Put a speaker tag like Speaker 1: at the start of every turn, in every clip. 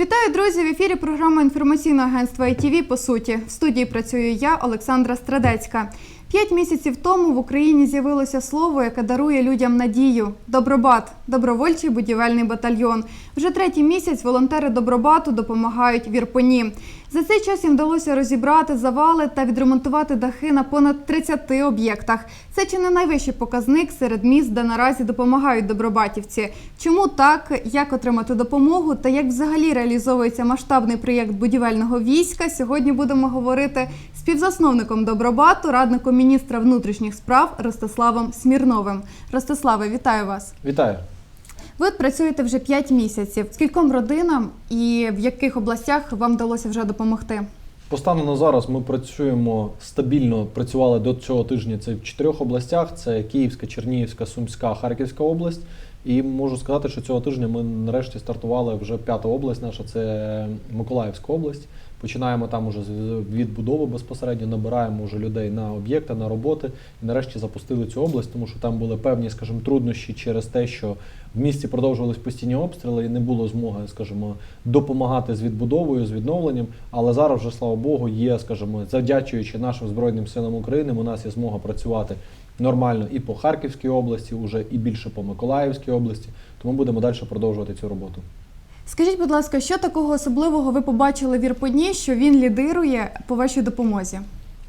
Speaker 1: Вітаю, друзі! В ефірі програма інформаційного агентства ITV по суті. В студії працюю я, Олександра Страдецька. П'ять місяців тому в Україні з'явилося слово, яке дарує людям надію Добробат добровольчий будівельний батальйон. Вже третій місяць волонтери Добробату допомагають в Ірпені. За цей час їм вдалося розібрати завали та відремонтувати дахи на понад 30 об'єктах. Це чи не найвищий показник серед міст, де наразі допомагають добробатівці. Чому так, як отримати допомогу та як взагалі реалізовується масштабний проєкт будівельного війська? Сьогодні будемо говорити співзасновником Добробату, радником міністра внутрішніх справ Ростиславом Смірновим. Ростиславе, вітаю вас.
Speaker 2: Вітаю.
Speaker 1: Ви от працюєте вже 5 місяців. Скільком родинам і в яких областях вам вдалося вже допомогти?
Speaker 2: По стану на зараз ми працюємо стабільно. Працювали до цього тижня. Це в чотирьох областях: це Київська, Чернігівська, Сумська, Харківська область. І можу сказати, що цього тижня ми нарешті стартували вже п'ята область наша, це Миколаївська область. Починаємо там уже з відбудови безпосередньо, набираємо вже людей на об'єкти, на роботи. І нарешті запустили цю область, тому що там були певні, скажімо, труднощі через те, що в місті продовжувались постійні обстріли і не було змоги, скажімо, допомагати з відбудовою, з відновленням. Але зараз вже, слава Богу, є, скажімо, завдячуючи нашим Збройним силам України, у нас є змога працювати нормально і по Харківській області, уже і більше по Миколаївській області. Тому будемо далі продовжувати цю роботу.
Speaker 1: Скажіть, будь ласка, що такого особливого ви побачили в Ірпені, що він лідирує по вашій допомозі?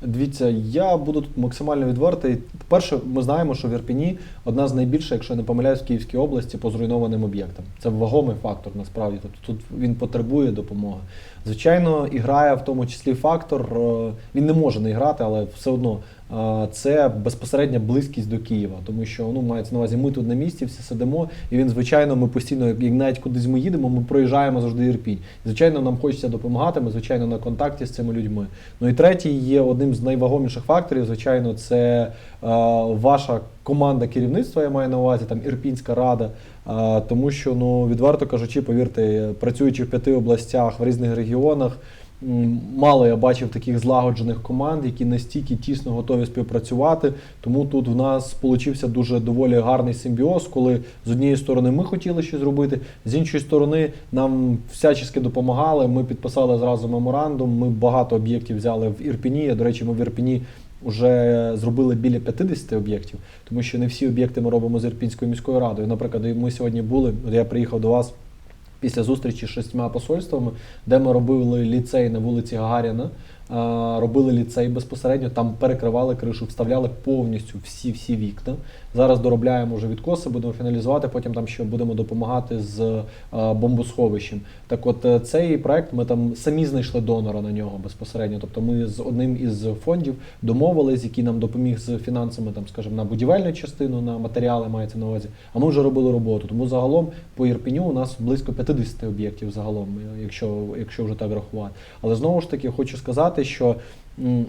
Speaker 2: Дивіться, я буду тут максимально відвертий. По-перше, ми знаємо, що в Ірпіні одна з найбільших, якщо я не помиляюсь, в Київській області по зруйнованим об'єктам. Це вагомий фактор насправді. Тобто тут він потребує допомоги. Звичайно, і грає в тому числі фактор. е, Він не може не грати, але все одно це безпосередня близькість до Києва, тому що ну мається на увазі, ми тут на місці, всі сидимо, і він, звичайно, ми постійно, як навіть кудись ми їдемо, ми проїжджаємо завжди Ірпінь. Звичайно, нам хочеться допомагати. Ми звичайно на контакті з цими людьми. Ну і третій є одним з найвагоміших факторів. Звичайно, це ваша команда керівництва. Я маю на увазі там Ірпінська рада. Тому що, ну відверто кажучи, повірте, працюючи в п'яти областях в різних регіонах. Мало я бачив таких злагоджених команд, які настільки тісно готові співпрацювати. Тому тут в нас получився дуже доволі гарний симбіоз, коли з однієї сторони ми хотіли щось зробити, з іншої сторони нам всячески допомагали. Ми підписали зразу меморандум. Ми багато об'єктів взяли в Ірпіні. До речі, ми в Ірпіні вже зробили біля 50 об'єктів, тому що не всі об'єкти ми робимо з Ірпінською міською радою. Наприклад, ми сьогодні були, я приїхав до вас після зустрічі з шістьма посольствами, де ми робили ліцей на вулиці Гагаріна. Робили ліцей безпосередньо, там перекривали кришу, вставляли повністю всі всі вікна. Зараз доробляємо вже відкоси, будемо фіналізувати. Потім там ще будемо допомагати з бомбосховищем. Так, от е, цей проект ми там самі знайшли донора на нього безпосередньо. Тобто ми з одним із фондів домовились, який нам допоміг з фінансами, там, скажімо, на будівельну частину, на матеріали мається на увазі. А ми вже робили роботу. Тому загалом по Ірпеню у нас близько 50 об'єктів загалом, е, якщо, якщо вже так рахувати. Але знову ж таки хочу сказати, що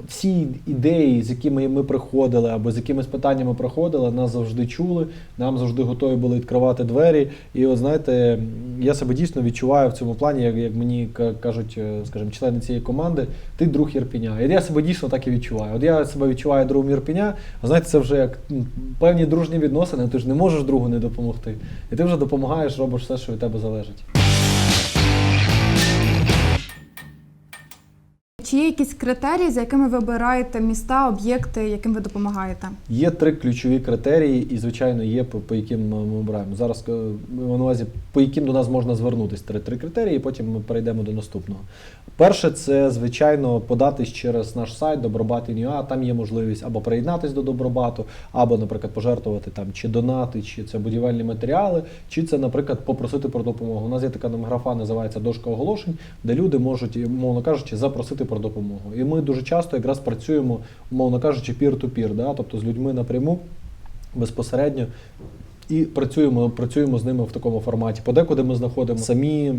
Speaker 2: всі ідеї, з якими ми приходили, або з якимись питаннями приходили, нас завжди чули, нам завжди готові були відкривати двері. І от знаєте, я себе дійсно відчуваю в цьому плані, як, як мені кажуть, е, скажімо, члени цієї команди, ти друг Єрпіня. І я себе дійсно так і відчуваю. От я себе відчуваю другом Єрпіня, а знаєте, це вже як певні дружні відносини, ти ж не можеш другу не допомогти. І ти вже допомагаєш, робиш все, що від тебе залежить.
Speaker 1: Чи є якісь критерії, за якими ви обираєте міста, об'єкти, яким ви допомагаєте?
Speaker 2: Є три ключові критерії, і, звичайно, є по, по яким ми ми обираємо. Зараз е, ми на увазі, по яким до нас можна звернутися. Три, три критерії, і потім ми перейдемо до наступного. Перше, це, звичайно, податись через наш сайт Добробат.ua. Там є можливість або приєднатись до Добробату, або, наприклад, пожертвувати там чи донати, чи це будівельні матеріали, чи це, наприклад, попросити про допомогу. У нас є така нам графа, називається дошка оголошень, де люди можуть, умовно кажучи, запросити про допомогу. І ми дуже часто якраз працюємо, умовно кажучи, пір-ту-пір, да? тобто з людьми напряму безпосередньо. І працюємо, працюємо з ними в такому форматі. Подекуди ми знаходимо самі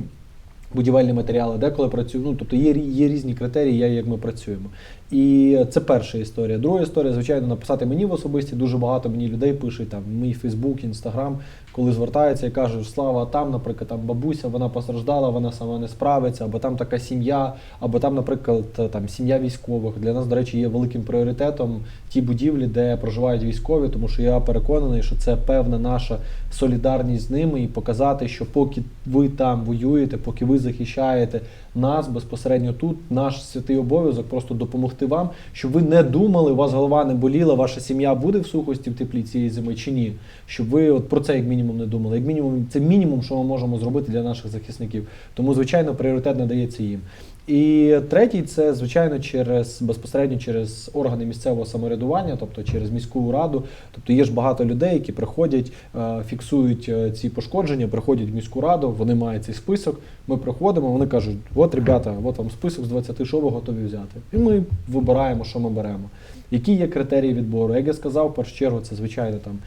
Speaker 2: будівельні матеріали, деколи працюємо. Ну, тобто є, є різні критерії, як- ми працюємо. І це перша історія. Друга історія, звичайно, написати мені в особисті. Дуже багато мені людей пишуть, там, мій Фейсбук, Інстаграм. Коли звертаються і кажуть, слава, там, наприклад, там бабуся, вона постраждала, вона сама не справиться, або там така сім'я, або там, наприклад, там сім'я військових. Для нас, до речі, є великим пріоритетом ті будівлі, де проживають військові, тому що я переконаний, що це певна наша солідарність з ними і показати, що поки ви там воюєте, поки ви захищаєте нас безпосередньо тут, наш святий обов'язок просто допомогти вам, щоб ви не думали, у вас голова не боліла, ваша сім'я буде в сухості в теплі цієї зими чи ні. Щоб ви от про це як мінімум не думали. Як мінімум, це мінімум, що ми можемо зробити для наших захисників. Тому, звичайно, пріоритет надається їм. І третій це звичайно через безпосередньо через органи місцевого самоврядування, тобто через міську раду. Тобто є ж багато людей, які приходять, е, фіксують е, ці пошкодження, приходять в міську раду, вони мають цей список. Ми приходимо, вони кажуть: от, ребята, от вам список з 20, що ви готові взяти. І ми вибираємо, що ми беремо. Які є критерії відбору? Як я сказав, в першу чергу, це звичайно там.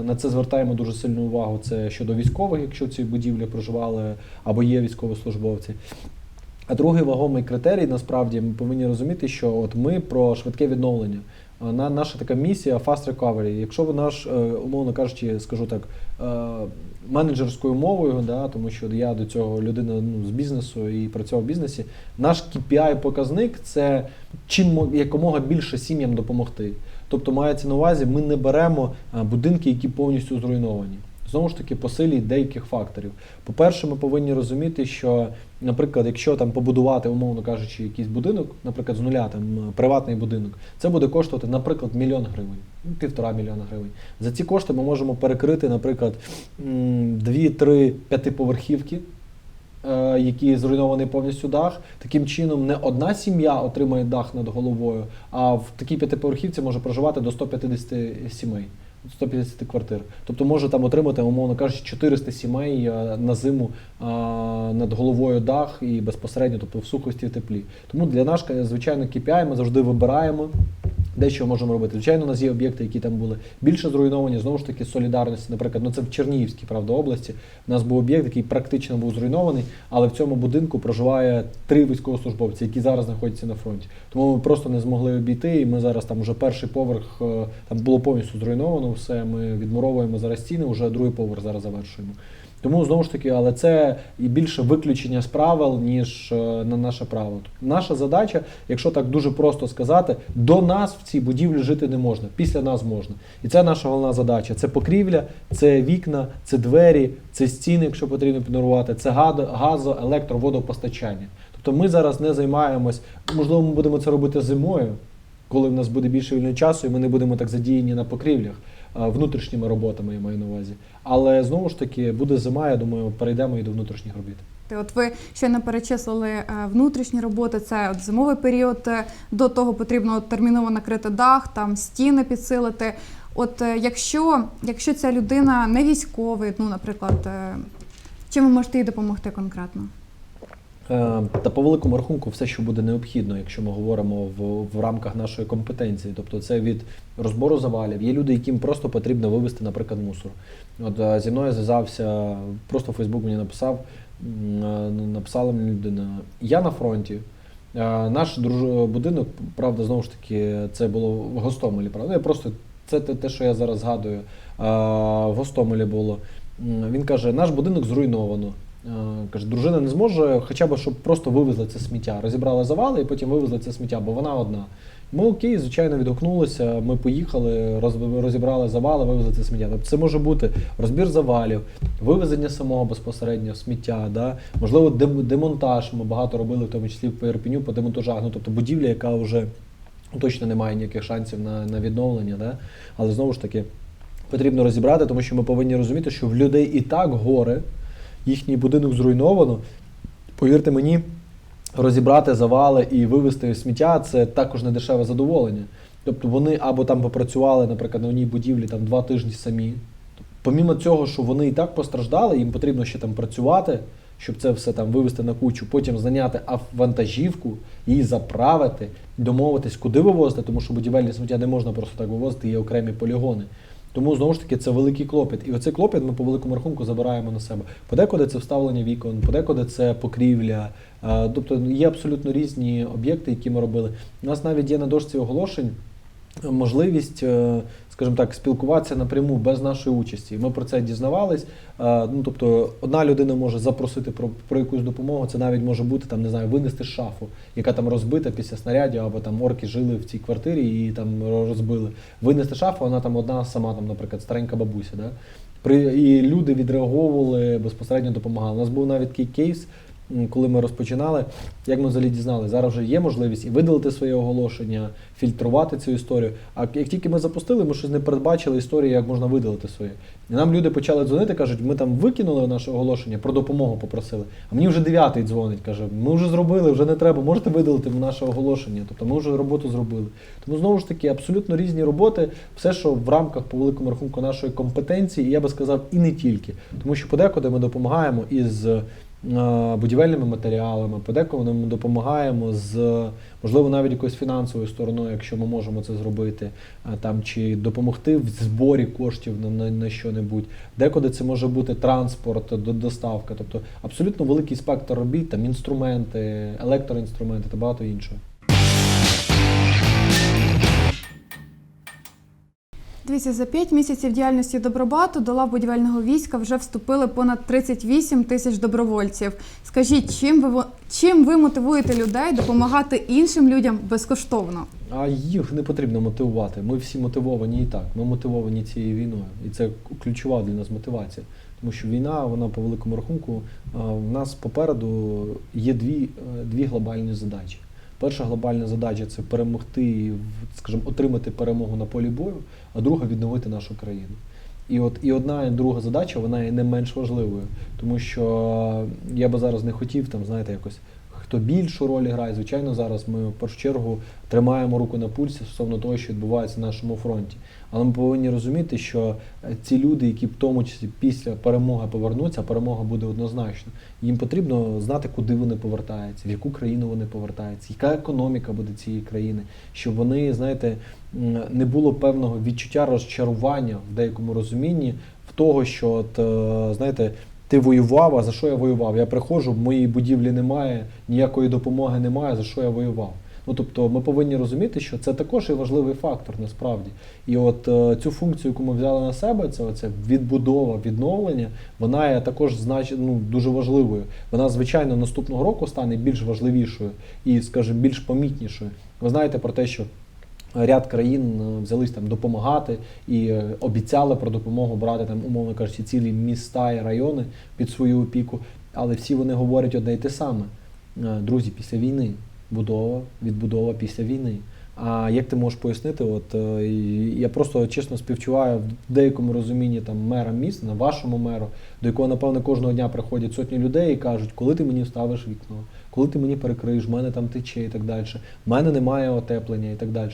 Speaker 2: е, На це звертаємо дуже сильну увагу. Це щодо військових, якщо в цій будівлі проживали або є військовослужбовці. А другий вагомий критерій, насправді, ми повинні розуміти, що от ми про швидке відновлення. На, наша така місія Fast Recovery. Якщо ви наш, е, умовно кажучи, скажу так, е, менеджерською мовою, да, тому що я до цього людина ну, з бізнесу і працював в бізнесі, наш KPI-показник це чим якомога більше сім'ям допомогти. Тобто мається на увазі, ми не беремо е, будинки, які повністю зруйновані. Знову ж таки, по силі деяких факторів. По-перше, ми повинні розуміти, що, наприклад, якщо там побудувати, умовно кажучи, якийсь будинок, наприклад, з нуля там е, приватний будинок, це буде коштувати, наприклад, мільйон гривень, ну, півтора мільйона гривень. За ці кошти ми можемо перекрити, наприклад, м, дві-три п'ятиповерхівки. е, Які зруйнований повністю дах. Таким чином, не одна сім'я отримає дах над головою, а в такій п'ятиповерхівці може проживати до 150 сімей. 150 квартир. Тобто може там отримати, умовно кажучи, 400 сімей е, на зиму е, над головою дах і безпосередньо, тобто в сухості в теплі. Тому для нас, е, звичайно, KPI ми завжди вибираємо. Де що можемо робити? Звичайно, у нас є об'єкти, які там були більше зруйновані, знову ж таки, солідарності. Наприклад, ну це в Чернігівській правда, області. У нас був об'єкт, який практично був зруйнований, але в цьому будинку проживає три військовослужбовці, які зараз знаходяться на фронті. Тому ми просто не змогли обійти. І ми зараз там вже перший поверх там було повністю зруйновано. Все ми відмуровуємо зараз стіни, вже другий поверх зараз завершуємо. Тому знову ж таки, але це і більше виключення з правил, ніж е, на наше правило. Наша задача, якщо так дуже просто сказати, до нас в цій будівлі жити не можна, після нас можна. І це наша головна задача. Це покрівля, це вікна, це двері, це стіни, якщо потрібно піднорувати, це газо, електро, водопостачання. Тобто ми зараз не займаємось, можливо, ми будемо це робити зимою, коли в нас буде більше вільного часу, і ми не будемо так задіяні на покрівлях. А, Внутрішніми роботами я маю на увазі. Але знову ж таки буде зима, я думаю, перейдемо і до внутрішніх робіт.
Speaker 1: Ти- От ви щойно перечислили е, внутрішні роботи, це от зимовий період. е, До того потрібно терміново накрити дах, там стіни підсилити. От е, якщо, якщо ця людина не військовий, ну, наприклад, е, чим ви можете їй допомогти конкретно?
Speaker 2: Е, Та по великому рахунку, все, що буде необхідно, якщо ми говоримо в, в рамках нашої компетенції. Тобто, це від розбору завалів. Є люди, яким просто потрібно вивезти, наприклад, мусор. От е, зі мною зв'язався, просто Фейсбук мені написав, е, написала мені людина. Я на фронті. Наш будинок, правда, знову ж таки, це було в Гостомелі. Правда, я просто це те, що я зараз згадую. В Гостомелі було. Він каже: наш будинок зруйновано. Е, Каже, дружина не зможе, хоча б щоб просто вивезли це сміття. Розібрали завали і потім вивезли це сміття, бо вона одна. Ми окей, звичайно, відгукнулися. Ми поїхали, роз- розібрали завали, вивезли це сміття. Тобто це може бути розбір завалів, вивезення самого безпосередньо сміття, да? можливо, демонтаж. Ми багато робили, в тому числі в Ірпеню по демонтажах. Ну, тобто будівля, яка вже точно не має ніяких шансів на, на відновлення. Да? Але знову ж таки, потрібно розібрати, тому що ми повинні розуміти, що в людей і так горе, їхній будинок зруйновано. Повірте мені, розібрати завали і вивезти сміття це також не дешеве задоволення. Тобто вони або там попрацювали, наприклад, на одній будівлі там два тижні самі. Помімо цього, що вони і так постраждали, їм потрібно ще там працювати, щоб це все там вивезти на кучу, потім зайняти вантажівку, її заправити, домовитись, куди вивозити, тому що будівельне сміття не можна просто так вивозити, є окремі полігони. Тому знову ж таки це великий клопіт. І оцей клопіт ми по великому рахунку забираємо на себе. Подекуди це вставлення вікон, подекуди це покрівля. Е, Тобто є абсолютно різні об'єкти, які ми робили. У нас навіть є на дошці оголошень. можливість, е, скажімо так, спілкуватися напряму без нашої участі. Ми про це дізнавались. Е, Ну, тобто, одна людина може запросити про, про якусь допомогу. Це навіть може бути там, не знаю, винести шафу, яка там розбита після снарядів, або там орки жили в цій квартирі і там розбили. Винести шафу, вона там одна сама, там, наприклад, старенька бабуся. Да? І люди відреаговували, безпосередньо допомагали. У нас був навіть такий кейс, коли ми розпочинали, як ми взагалі дізналися, зараз вже є можливість і видалити своє оголошення, фільтрувати цю історію. А як тільки ми запустили, ми щось не передбачили історії, як можна видалити своє. І нам люди почали дзвонити, кажуть, ми там викинули наше оголошення, про допомогу попросили. А мені вже дев'ятий дзвонить, каже, ми вже зробили, вже не треба, можете видалити наше оголошення. Тобто ми вже роботу зробили. Тому знову ж таки абсолютно різні роботи, все, що в рамках по великому рахунку нашої компетенції, і я би сказав, і не тільки. Тому що подекуди ми допомагаємо із будівельними матеріалами, подекуди ми допомагаємо з можливо навіть якоюсь фінансовою стороною, якщо ми можемо це зробити, е, там чи допомогти в зборі коштів на, на, на що-небудь. Декуди це може бути транспорт, доставка, тобто абсолютно великий спектр робіт, там інструменти, електроінструменти та багато іншого.
Speaker 1: Дивіться, за 5 місяців діяльності Добробату до лав будівельного війська вже вступили понад 38 тисяч добровольців. Скажіть, чим ви чим ви мотивуєте людей допомагати іншим людям безкоштовно?
Speaker 2: А їх не потрібно мотивувати. Ми всі мотивовані і так. Ми мотивовані цією війною. І це ключова для нас мотивація. Тому що війна, вона по великому рахунку, в нас попереду є дві, е, дві глобальні задачі. Перша глобальна задача це перемогти, скажімо, отримати перемогу на полі бою, а друга відновити нашу країну. І от і одна, і друга задача вона є не менш важливою, тому що я би зараз не хотів там, знаєте, якось хто більшу роль грає. Звичайно, зараз ми в першу чергу тримаємо руку на пульсі стосовно того, що відбувається на нашому фронті. Але ми повинні розуміти, що е, ці люди, які в тому числі після перемоги повернуться, перемога буде однозначно. Їм потрібно знати, куди вони повертаються, в яку країну вони повертаються, яка економіка буде цієї країни, щоб вони, знаєте, не було певного відчуття розчарування в деякому розумінні в того, що от, е, знаєте. Ти воював, а за що я воював? Я приходжу, в моїй будівлі немає, ніякої допомоги немає, за що я воював. Ну тобто ми повинні розуміти, що це також і важливий фактор насправді. І от е, цю функцію, яку ми взяли на себе, це оце відбудова, відновлення, вона є також знач... ну, дуже важливою. Вона, звичайно, наступного року стане більш важливішою і, скажімо, більш помітнішою. Ви знаєте про те, що ряд країн е, взялись там допомагати і е, обіцяли про допомогу брати там, умовно кажучи, цілі міста і райони під свою опіку. Але всі вони говорять одне й те саме. Е, Друзі, після війни будова, відбудова після війни. А як ти можеш пояснити? От я просто чесно співчуваю в деякому розумінні там мера міста, на вашому меру, до якого напевно кожного дня приходять сотні людей і кажуть, коли ти мені вставиш вікно, коли ти мені перекриєш, в мене там тече і так далі. В мене немає отеплення і так далі.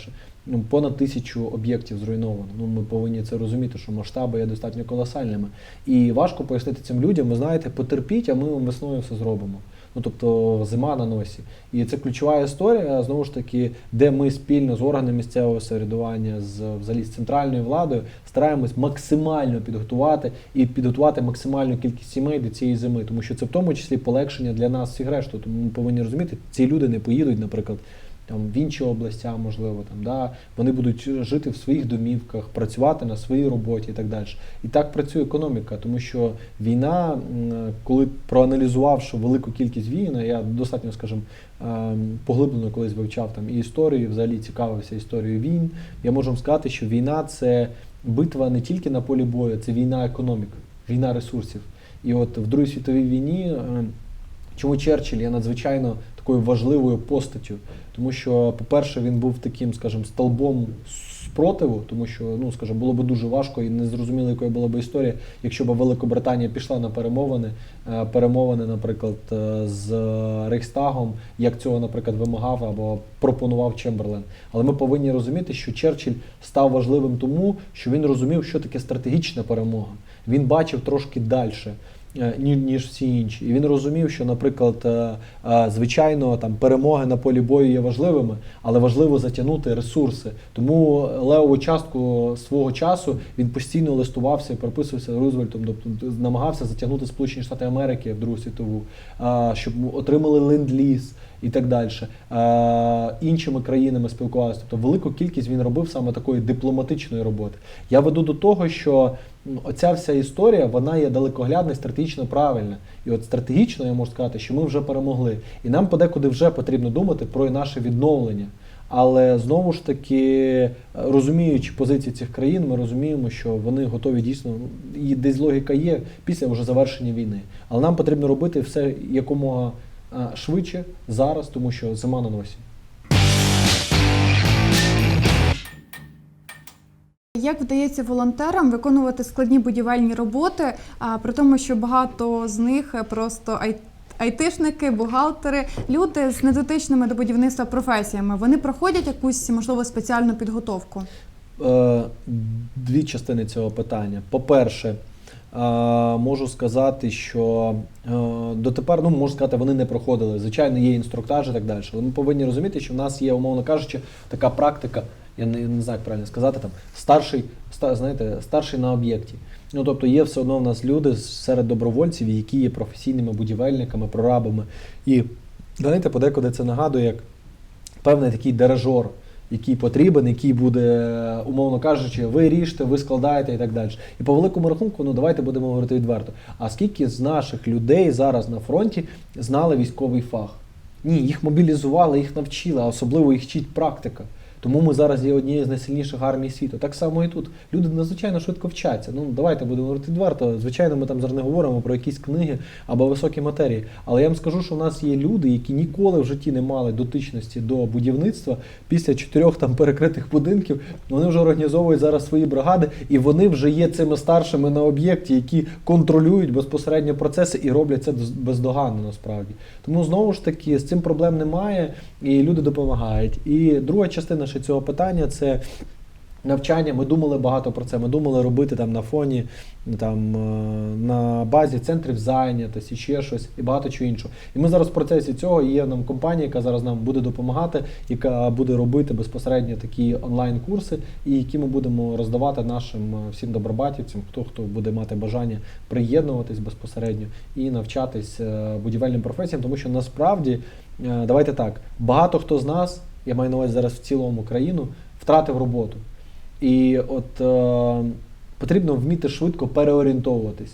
Speaker 2: Ну, понад тисячу об'єктів зруйновано. Ну, ми повинні це розуміти, що масштаби є достатньо колосальними. І важко пояснити цим людям, ви знаєте, потерпіть, а ми весною все зробимо. Ну тобто зима на носі. І це ключова історія, знову ж таки, де ми спільно з органами місцевого самоврядування, з взагалі з центральною владою стараємось максимально підготувати і підготувати максимальну кількість сімей до цієї зими, тому що це в тому числі полегшення для нас всіх решту. Тому ми повинні розуміти, ці люди не поїдуть, наприклад. Там в інші області, можливо, там да вони будуть жити в своїх домівках, працювати на своїй роботі і так далі. І так працює економіка, тому що війна, коли проаналізувавши велику кількість війн, я достатньо, скажімо, ем, поглиблено колись вивчав там і історію, взагалі цікавився історією війн. Я можу вам сказати, що війна це битва не тільки на полі бою, це війна економік, війна ресурсів. І от в Другій світовій війні. ем, Чому Черчилль є надзвичайно такою важливою постаттю? Тому що, по-перше, він був таким, скажімо, столбом спротиву, тому що, ну скажімо, було б дуже важко і незрозуміло, якою була б історія, якщо б Великобританія пішла на перемовини, е, перемовини, наприклад, е, з Рейхстагом, як цього, наприклад, вимагав або пропонував Чемберлен. Але ми повинні розуміти, що Черчилль став важливим тому, що він розумів, що таке стратегічна перемога. Він бачив трошки далі ніж всі інші. І він розумів, що, наприклад, е, е, звичайно, там перемоги на полі бою є важливими, але важливо затягнути ресурси. Тому левову частку свого часу він постійно листувався і переписувався Рузвельтом, тобто намагався затягнути Сполучені Штати Америки в Другу світову, е, щоб отримали ленд-ліз. І так далі. Іншими країнами спілкувалися. Тобто велику кількість він робив саме такої дипломатичної роботи. Я веду до того, що оця вся історія вона є далекоглядна і стратегічно правильна. І от стратегічно я можу сказати, що ми вже перемогли. І нам подекуди вже потрібно думати про наше відновлення. Але знову ж таки, розуміючи позиції цих країн, ми розуміємо, що вони готові дійсно і десь логіка є після вже завершення війни. Але нам потрібно робити все якомога швидше зараз, тому що зима на носі.
Speaker 1: Як вдається волонтерам виконувати складні будівельні роботи, а, при тому, що багато з них просто айтишники, бухгалтери, люди з недотичними до будівництва професіями, вони проходять якусь можливо спеціальну підготовку.
Speaker 2: Е, Дві частини цього питання. По-перше, е, можу сказати, що е, дотепер, ну можу сказати, вони не проходили. Звичайно, є інструктаж і так далі. Але ми повинні розуміти, що в нас є, умовно кажучи, така практика, я не, не знаю, як правильно сказати, там старший, ста, знаєте, старший на об'єкті. Ну тобто є все одно в нас люди серед добровольців, які є професійними будівельниками, прорабами. І знаєте, подекуди це нагадує як певний такий дирижер, який потрібен, який буде, умовно кажучи, ви ріжте, ви складаєте і так далі. І по великому рахунку, ну давайте будемо говорити відверто. А скільки з наших людей зараз на фронті знали військовий фах? Ні, їх мобілізували, їх навчили, а особливо їх вчить практика. Тому ми зараз є однією з найсильніших армій світу. Так само і тут. Люди надзвичайно швидко вчаться. Ну давайте будемо говорити відверто. Звичайно, ми там зараз не говоримо про якісь книги або високі матерії. Але я вам скажу, що в нас є люди, які ніколи в житті не мали дотичності до будівництва. Після чотирьох там перекритих будинків вони вже організовують зараз свої бригади, і вони вже є цими старшими на об'єкті, які контролюють безпосередньо процеси і роблять це бездоганно насправді. Тому знову ж таки з цим проблем немає, і люди допомагають. І друга частина ще цього питання це. Навчання, ми думали багато про це. Ми думали робити там на фоні, там е, на базі центрів зайнятості, ще щось і багато чого іншого. І ми зараз в процесі цього є нам компанія, яка зараз нам буде допомагати, яка буде робити безпосередньо такі онлайн-курси, і які ми будемо роздавати нашим е, всім добробатівцям, хто хто буде мати бажання приєднуватись безпосередньо і навчатись е, будівельним професіям, тому що насправді давайте так, багато хто з нас, я маю на увазі зараз в цілому країну, втратив роботу. І от е, потрібно вміти швидко переорієнтовуватись.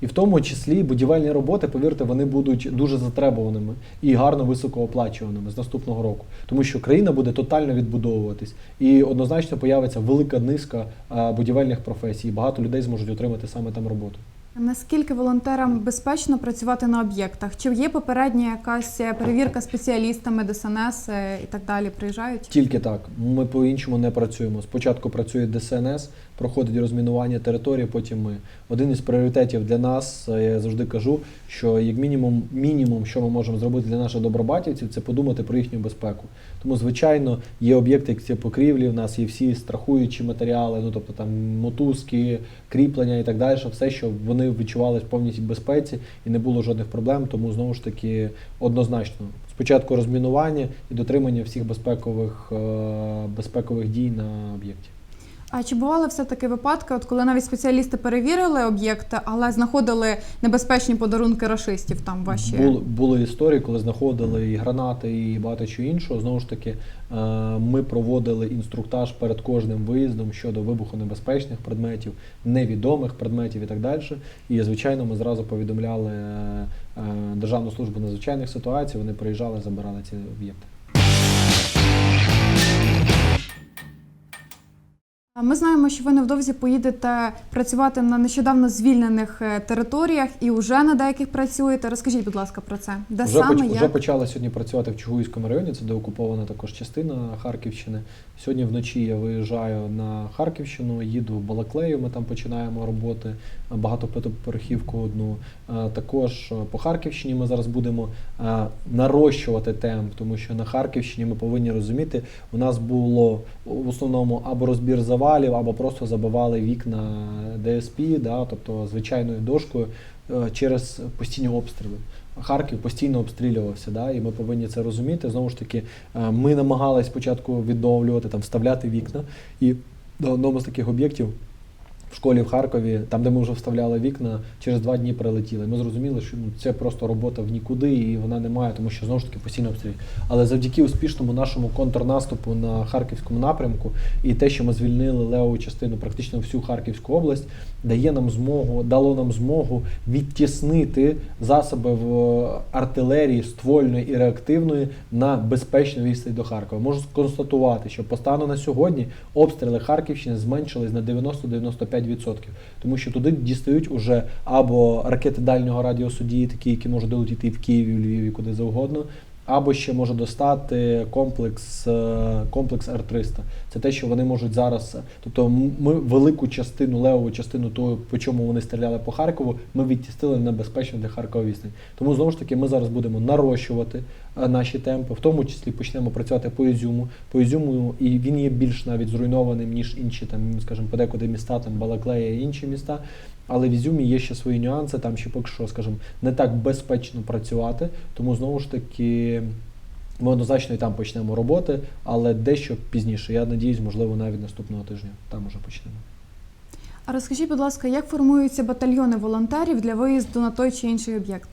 Speaker 2: І в тому числі будівельні роботи, повірте, вони будуть дуже затребуваними і гарно високооплачуваними з наступного року, тому що країна буде тотально відбудовуватись, і однозначно появиться велика низка е, будівельних професій. і Багато людей зможуть отримати саме там роботу.
Speaker 1: Наскільки волонтерам безпечно працювати на об'єктах? Чи є попередня якась е, перевірка спеціалістами ДСНС е, і так далі? Приїжджають?
Speaker 2: Тільки так. Ми по-іншому не працюємо. Спочатку працює ДСНС, проходить розмінування території, потім ми. Один із пріоритетів для нас, е, я завжди кажу, що як мінімум, мінімум, що ми можемо зробити для наших добробатівців, це подумати про їхню безпеку. Тому, звичайно, є об'єкти, як ці покрівлі, у нас є всі страхуючі матеріали, ну тобто там мотузки, кріплення і так далі, все, щоб вони повністю в безпеці і не було жодних проблем. Тому знову ж таки однозначно. Спочатку розмінування і дотримання всіх безпекових, е, безпекових дій на об'єкті.
Speaker 1: А чи бували все-таки випадки, от коли навіть спеціалісти перевірили об'єкти, але знаходили небезпечні подарунки рашистів там ваші?
Speaker 2: Були, були історії, коли знаходили і гранати, і багато чого іншого. Знову ж таки, е, ми проводили інструктаж перед кожним виїздом щодо вибухонебезпечних предметів, невідомих предметів і так далі. І, звичайно, ми зразу повідомляли е, е, Державну службу надзвичайних ситуацій. Вони приїжджали, забирали ці об'єкти.
Speaker 1: Ми знаємо, що ви невдовзі поїдете працювати на нещодавно звільнених е, територіях і вже на деяких працюєте. Розкажіть, будь ласка, про це. Де
Speaker 2: Вже,
Speaker 1: саме
Speaker 2: поч-
Speaker 1: як?
Speaker 2: вже почали сьогодні працювати в Чугуївському районі, це деокупована також частина Харківщини. Сьогодні вночі я виїжджаю на Харківщину, їду в Балаклею, ми там починаємо роботи, багатоповерхівку одну. Е, Також е, по Харківщині ми зараз будемо нарощувати темп, тому що на Харківщині ми повинні розуміти, у нас було в основному або розбір завалів, або просто забивали вікна ДСП, да, тобто звичайною дошкою е, через постійні обстріли. Харків постійно обстрілювався, да, і ми повинні це розуміти. Знову ж таки, е, ми намагались спочатку відновлювати, там, вставляти вікна. І на одному з таких об'єктів в школі в Харкові, там, де ми вже вставляли вікна, через два дні прилетіли. Ми зрозуміли, що ну, це просто робота в нікуди, і вона не має, тому що знову ж таки постійно обстрілюють. Але завдяки успішному нашому контрнаступу на харківському напрямку і те, що ми звільнили леву частину, практично всю Харківську область, дає нам змогу, дало нам змогу відтіснити засоби в артилерії ствольної і реактивної на безпечну відстань до Харкова. Можу констатувати, що по на сьогодні обстріли Харківщини зменшились на 90-95%, тому що туди дістають уже або ракети дальнього радіусу дії, такі, які можуть долетіти і в Києві, в Львові, куди завгодно. Або ще може достати комплекс, е, комплекс Р-300. Це те, що вони можуть зараз. Тобто, ми велику частину, левову частину того, по чому вони стріляли по Харкову, ми відтістили на безпечну для Харкова відстань. Тому знову ж таки ми зараз будемо нарощувати е, наші темпи, в тому числі почнемо працювати по Ізюму. По Ізюму і він є більш навіть зруйнованим, ніж інші там, скажімо, подекуди міста, там Балаклея і інші міста. Але в Ізюмі є ще свої нюанси, там ще поки що, скажімо, не так безпечно працювати. Тому знову ж таки ми однозначно і там почнемо роботи, але дещо пізніше. Я надіюсь, можливо, навіть наступного тижня там уже почнемо.
Speaker 1: А розкажіть, будь ласка, як формуються батальйони волонтерів для виїзду на той чи інший об'єкт?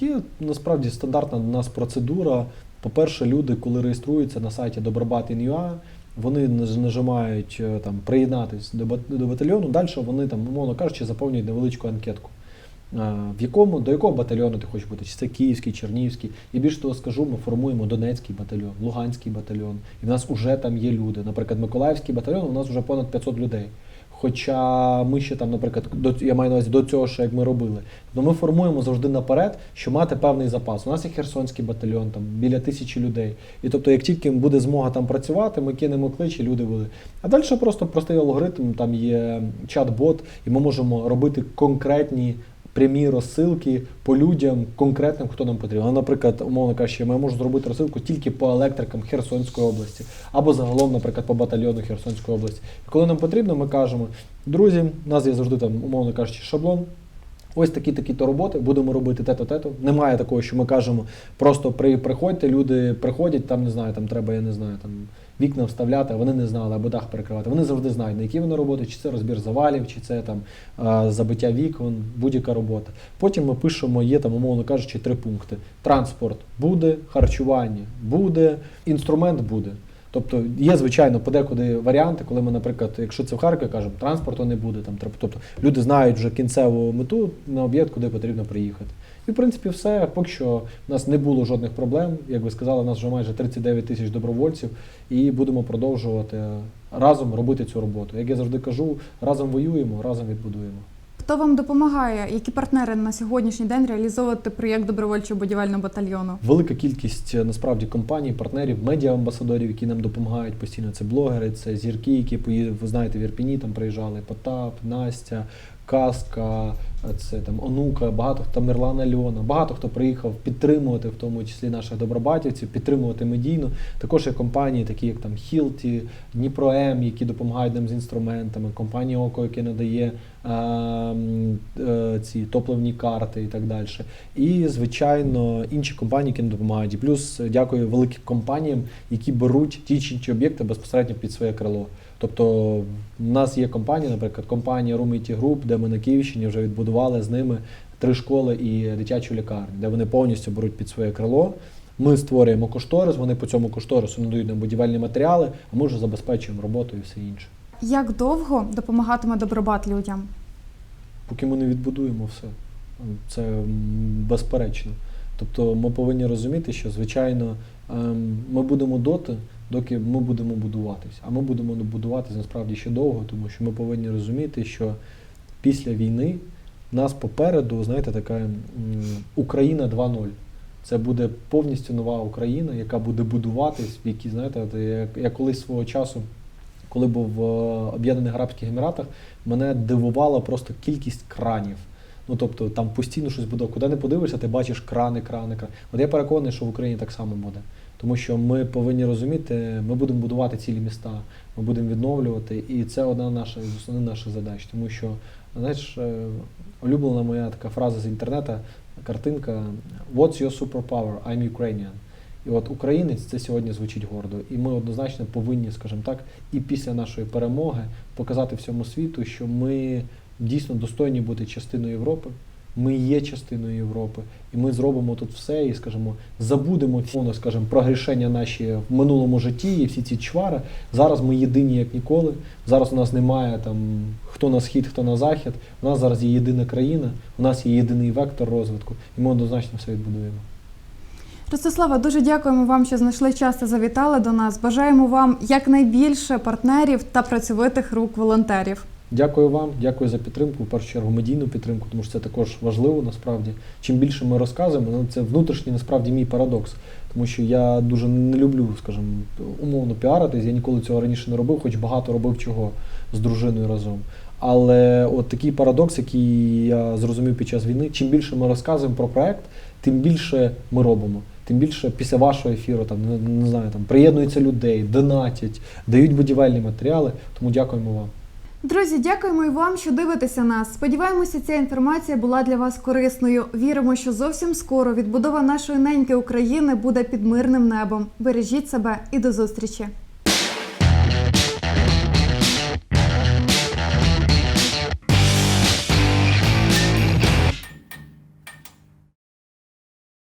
Speaker 2: Є насправді стандартна у нас процедура. По-перше, люди, коли реєструються на сайті Добробат.ua, вони наж- нажимають е, там приєднатись до, бат- батальйону. Далі вони там, умовно кажучи, заповнюють невеличку анкетку. В якому до якого батальйону ти хочеш бути? Чи це Київський, Чернігівський? І більше того скажу, ми формуємо Донецький батальйон, Луганський батальйон. І в нас вже там є люди. Наприклад, Миколаївський батальйон у нас вже понад 500 людей. Хоча ми ще там, наприклад, до я маю на увазі до цього, що як ми робили. То ми формуємо завжди наперед, що мати певний запас. У нас є Херсонський батальйон, там біля тисячі людей. І тобто, як тільки буде змога там працювати, ми кинемо клич, і люди будуть. А далі просто простий алгоритм, там є чат-бот, і ми можемо робити конкретні. Прямі розсилки по людям конкретним, хто нам потрібен. Наприклад, умовно кажучи, ми можемо зробити розсилку тільки по електрикам Херсонської області, або загалом, наприклад, по батальйону Херсонської області. І коли нам потрібно, ми кажемо, друзі, у нас є завжди там, умовно кажучи, шаблон. Ось такі такі то роботи, будемо робити тето тето. Немає такого, що ми кажемо, просто при, приходьте, люди приходять, там не знаю, там треба, я не знаю, там вікна вставляти, а вони не знали, або дах перекривати. Вони завжди знають, на які вони роботи, чи це розбір завалів, чи це там забиття вікон, будь-яка робота. Потім ми пишемо, є там, умовно кажучи, три пункти: транспорт буде, харчування буде, інструмент буде. Тобто є, звичайно, подекуди варіанти, коли ми, наприклад, якщо це в Харкові, кажемо, транспорту не буде. Там, тобто люди знають вже кінцеву мету на об'єкт, куди потрібно приїхати. І в принципі все. Поки що в нас не було жодних проблем. Як ви сказали, у нас вже майже 39 тисяч добровольців, і будемо продовжувати разом робити цю роботу. Як я завжди кажу, разом воюємо, разом відбудуємо.
Speaker 1: Хто вам допомагає? Які партнери на сьогоднішній день реалізовувати проєкт добровольчого будівельного батальйону?
Speaker 2: Велика кількість е, насправді компаній, партнерів, медіа-амбасадорів, які нам допомагають постійно. Це блогери, це зірки, які поїдуть, ви знаєте, в Ірпіні там приїжджали Потап, Настя, Казка, це там Онука, багато хто Мирлана Льона, багато хто приїхав підтримувати, в тому числі наших добробатівців, підтримувати медійно. Також є компанії, такі як там Хілті, Дніпро М, які допомагають нам з інструментами, компанія Око, яка надає е, ці топливні карти і так далі. І, звичайно, інші компанії, які нам допомагають. І плюс дякую великим компаніям, які беруть ті чи інші об'єкти безпосередньо під своє крило. Тобто в нас є компанія, наприклад, компанія Room IT Group, де ми на Київщині вже відбудували з ними три школи і дитячу лікарню, де вони повністю беруть під своє крило. Ми створюємо кошторис, вони по цьому кошторису надають нам будівельні матеріали, а ми вже забезпечуємо роботу і все інше.
Speaker 1: Як довго допомагатиме добробат людям?
Speaker 2: поки ми не відбудуємо все. Це безперечно. Тобто ми повинні розуміти, що звичайно ем, ми будемо доти, доки ми будемо будуватись. А ми будемо будуватись насправді ще довго, тому що ми повинні розуміти, що після війни нас попереду, знаєте, така Україна 2.0. Це буде повністю нова Україна, яка буде будуватись, в якій, знаєте, я, я колись свого часу, коли був в е, Об'єднаних Арабських Еміратах, мене дивувала просто кількість кранів. Ну тобто там постійно щось буде. Куди не подивишся, ти бачиш крани, крани, крани. От я переконаний, що в Україні так само буде. Тому що ми повинні розуміти, ми будемо будувати цілі міста, ми будемо відновлювати, і це одна наша з основних наших задач. Тому що, знаєш, е, улюблена моя така фраза з інтернету, картинка What's your superpower? I'm Ukrainian. І от українець це сьогодні звучить гордо. І ми однозначно повинні, скажімо так, і після нашої перемоги показати всьому світу, що ми дійсно достойні бути частиною Європи. Ми є частиною Європи, і ми зробимо тут все, і скажімо, забудемо воно, скажімо, про грішення наші в минулому житті і всі ці чвари. Зараз ми єдині як ніколи. Зараз у нас немає там хто на схід, хто на захід. У нас зараз є єдина країна, у нас є єдиний вектор розвитку, і ми однозначно все відбудуємо.
Speaker 1: Ростислава, дуже дякуємо вам, що знайшли час та завітали до нас. Бажаємо вам якнайбільше партнерів та працьовитих рук волонтерів.
Speaker 2: Дякую вам, дякую за підтримку, в першу чергу медійну підтримку, тому що це також важливо насправді. Чим більше ми розказуємо, ну це внутрішній насправді мій парадокс. Тому що я дуже не люблю, скажімо, умовно піаритись. Я ніколи цього раніше не робив, хоч багато робив чого з дружиною разом. Але от такий парадокс, який я зрозумів під час війни, чим більше ми розказуємо про проект, тим більше ми робимо. Тим більше після вашого ефіру там не, не знаю, там приєднуються людей, донатять, дають будівельні матеріали. Тому дякуємо вам.
Speaker 1: Друзі, дякуємо і вам, що дивитеся нас. Сподіваємося, ця інформація була для вас корисною. Віримо, що зовсім скоро відбудова нашої неньки України буде під мирним небом. Бережіть себе і до зустрічі!